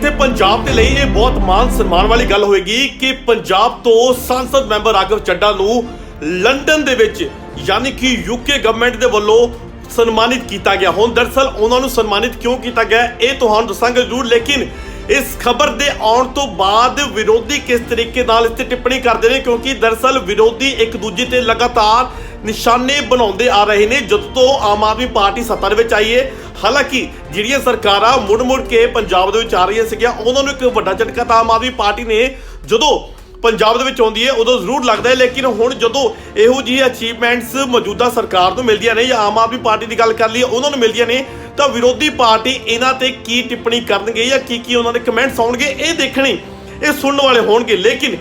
ਕਿਤੇ ਪੰਜਾਬ ਦੇ ਲਈ ਇਹ ਬਹੁਤ ਮਾਣ ਸਨਮਾਨ ਵਾਲੀ ਗੱਲ ਹੋਏਗੀ ਕਿ ਪੰਜਾਬ ਤੋਂ ਸੰਸਦ ਮੈਂਬਰ ਰਾਘਵ ਚੱਡਾ ਨੂੰ ਲੰਡਨ ਦੇ ਵਿੱਚ, ਯਾਨੀ ਕਿ ਯੂਕੇ ਗਵਰਨਮੈਂਟ ਦੇ ਵੱਲੋਂ ਸਨਮਾਨਿਤ ਕੀਤਾ ਗਿਆ। ਹੁਣ ਦਰਸਲ ਉਹਨਾਂ ਨੂੰ ਸਨਮਾਨਿਤ ਕਿਉਂ ਕੀਤਾ ਗਿਆ, ਇਹ ਤੁਹਾਨੂੰ ਦੱਸਾਂਗੇ ਜ਼ਰੂਰ, ਲੇਕਿਨ ਇਸ ਖਬਰ ਦੇ ਆਉਣ ਤੋਂ ਬਾਅਦ ਵਿਰੋਧੀ ਕਿਸ ਤਰੀਕੇ ਨਾਲ ਇਸ ਤੇ ਟਿੱਪਣੀ ਕਰਦੇ ਨੇ? ਕਿਉਂਕਿ ਦਰਸਲ ਵਿਰੋਧੀ ਇੱਕ ਦੂਜੇ ਤੇ ਲਗਾਤਾਰ ਨਿਸ਼ਾਨੇ ਬਣਾਉਂਦੇ ਆ ਰਹੇ ਨੇ। ਜਦ ਤੋਂ ਆਮ ਆਦਮੀ ਪਾਰਟੀ ਸੱਤਾ ਦੇ ਵਿੱਚ ਆਈ ਹੈ ਹਾਲਾਂਕਿ ਜਿਹੜੀਆਂ ਸਰਕਾਰਾਂ ਮੁੜ-ਮੁੜ ਕੇ ਪੰਜਾਬ ਦੇ ਵਿੱਚ ਆ ਰਹੀਆਂ ਸੀਗੀਆਂ, ਉਹਨਾਂ ਨੂੰ ਇੱਕ ਵੱਡਾ ਝਟਕਾ ਤਾਂ ਆਮ ਆਦਮੀ ਪਾਰਟੀ ਨੇ ਜਦੋਂ ਪੰਜਾਬ ਦੇ ਵਿੱਚ ਆਉਂਦੀ ਹੈ, ਉਦੋਂ ਜ਼ਰੂਰ ਲੱਗਦਾ ਹੈ, ਲੇਕਿਨ ਹੁਣ ਜਦੋਂ ਇਹੋ ਜਿਹੀ ਅਚੀਵਮੈਂਟਸ ਮੌਜੂਦਾ ਸਰਕਾਰ ਨੂੰ ਮਿਲਦੀਆਂ ਨੇ ਜਾਂ ਆਮ ਆਦਮੀ ਪਾਰਟੀ ਦੀ ਗੱਲ ਕਰ ਲਈਏ, ਉਹਨਾਂ ਨੂੰ ਮਿਲਦੀਆਂ ਨੇ, ਤਾਂ ਵਿਰੋਧੀ ਪਾਰਟੀ ਇਹਨਾਂ ਤੇ ਕੀ ਟਿੱਪਣੀ ਕਰਨਗੇ ਜਾਂ ਕੀ ਕੀ ਉਹਨਾਂ ਦੇ ਕਮੈਂਟਸ ਆਉਣਗੇ, ਇਹ ਦੇਖਣੇ, ਇਹ ਸੁਣਨ ਵਾਲੇ ਹੋਣਗੇ। ਲੇਕਿਨ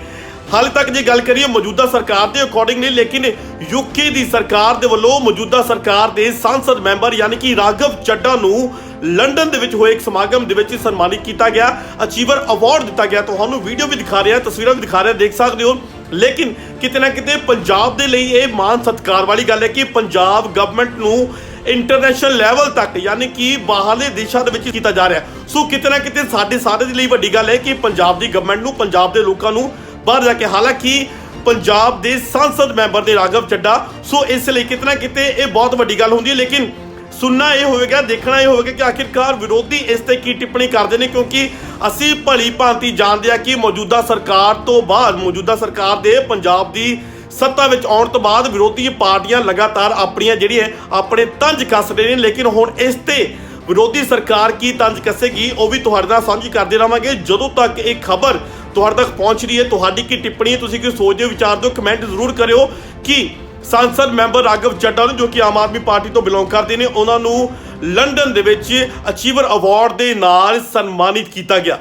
ਹਾਲੇ ਤੱਕ ਜੇ ਗੱਲ ਕਰੀਏ ਮੌਜੂਦਾ ਸਰਕਾਰ ਦੇ ਅਕੋਰਡਿੰਗ ਨਹੀਂ ਲੇਕਿਨ ਯੂਕੇ ਦੀ ਸਰਕਾਰ ਦੇ ਵੱਲੋਂ ਮੌਜੂਦਾ ਸਰਕਾਰ ਦੇ ਸੰਸਦ ਮੈਂਬਰ ਯਾਨੀ ਕਿ ਰਾਘਵ ਚੱਡਾ ਨੂੰ ਲੰਡਨ ਦੇ ਵਿੱਚ ਹੋਏ ਇੱਕ ਸਮਾਗਮ ਦੇ ਵਿੱਚ ਸਨਮਾਨਿਤ ਕੀਤਾ ਗਿਆ। ਅਚੀਵਰ ਅਵਾਰਡ ਦਿੱਤਾ ਗਿਆ। ਤੁਹਾਨੂੰ ਵੀਡੀਓ ਵੀ ਦਿਖਾ ਰਿਹਾ, ਤਸਵੀਰਾਂ ਵੀ ਦਿਖਾ ਰਿਹਾ, ਦੇਖ ਸਕਦੇ ਹੋ। ਲੇਕਿਨ ਕਿਤੇ ਨਾ ਕਿਤੇ ਪੰਜਾਬ ਦੇ ਲਈ ਇਹ ਮਾਣ ਸਤਿਕਾਰ ਵਾਲੀ ਗੱਲ ਹੈ ਕਿ ਪੰਜਾਬ ਗਵਰਨਮੈਂਟ ਨੂੰ ਇੰਟਰਨੈਸ਼ਨਲ ਲੈਵਲ ਤੱਕ ਯਾਨੀ ਕਿ ਬਾਹਰਲੇ ਦੇਸ਼ਾਂ ਦੇ ਵਿੱਚ ਕੀਤਾ ਜਾ ਰਿਹਾ। ਸੋ ਕਿਤੇ ਨਾ ਕਿਤੇ ਸਾਡੇ ਸਾਰੇ ਦੇ ਲਈ ਵੱਡੀ ਗੱਲ ਹੈ ਕਿ ਪੰਜਾਬ ਦੀ ਗਵਰਨਮੈਂਟ ਨੂੰ, ਪੰਜਾਬ ਦੇ ਲੋਕਾਂ ਨੂੰ ਬਾਹਰ ਜਾ ਕੇ। ਹਾਲਾਂਕਿ ਪੰਜਾਬ ਦੇ ਸੰਸਦ ਮੈਂਬਰ ਦੇ ਰਾਘਵ ਚੱਡਾ, ਸੋ ਇਸ ਲਈ ਕਿਤੇ ਕਿਤੇ ਇਹ ਬਹੁਤ ਵੱਡੀ ਗੱਲ ਹੁੰਦੀ ਹੈ, ਲੇਕਿਨ ਸੁਣਨਾ ਇਹ ਹੋਵੇਗਾ, ਦੇਖਣਾ ਇਹ ਹੋਵੇਗਾ ਕਿ ਆਖਿਰਕਾਰ ਵਿਰੋਧੀ ਇਸ ਤੇ ਕੀ ਟਿੱਪਣੀ ਕਰਦੇ ਨੇ, ਕਿਉਂਕਿ ਅਸੀਂ ਭਲੀ ਭਾਂਤੀ ਜਾਣਦੇ ਆ ਕਿ ਮੌਜੂਦਾ ਸਰਕਾਰ ਤੋਂ ਬਾਅਦ, ਮੌਜੂਦਾ ਸਰਕਾਰ ਦੇ ਪੰਜਾਬ ਦੀ ਸੱਤਾ ਵਿੱਚ ਆਉਣ ਤੋਂ ਬਾਅਦ ਵਿਰੋਧੀ ਪਾਰਟੀਆਂ ਲਗਾਤਾਰ ਆਪਣੀਆਂ ਜਿਹੜੀਆਂ ਆਪਣੇ ਤੰਜ ਕੱਸ ਰਹੇ ਨੇ, ਲੇਕਿਨ ਹੁਣ ਇਸ ਤੇ ਵਿਰੋਧੀ ਸਰਕਾਰ ਕੀ ਤੰਜ ਕੱਸੇਗੀ, ਉਹ ਵੀ ਤੁਹਾਡੇ ਨਾਲ ਸਾਂਝੀ ਕਰਦੇ ਰਵਾਂਗੇ। ਜਦੋਂ ਤੱਕ ਇਹ ਖਬਰ ਤੁਹਾਡੇ ਤੱਕ ਪਹੁੰਚ ਰਹੀ ਹੈ। ਤੁਹਾਡੀ ਕੀ ਟਿੱਪਣੀ ਹੈ? ਤੁਸੀਂ ਕੀ ਸੋਚਦੇ ਹੋ? ਵਿਚਾਰਦੇ ਹੋ ਕਮੈਂਟ ਜ਼ਰੂਰ ਕਰਿਓ ਕਿ ਸੰਸਦ ਮੈਂਬਰ ਰਾਘਵ ਚੱਡਾ ਨੂੰ ਜੋ ਕਿ ਆਮ ਆਦਮੀ ਪਾਰਟੀ ਤੋਂ ਬਿਲੋਂਗ ਕਰਦੇ ਨੇ, ਉਹਨਾਂ ਨੂੰ ਲੰਡਨ ਦੇ ਵਿੱਚ ਅਚੀਵਰ ਅਵਾਰਡ ਦੇ ਨਾਲ ਸਨਮਾਨਿਤ ਕੀਤਾ ਗਿਆ।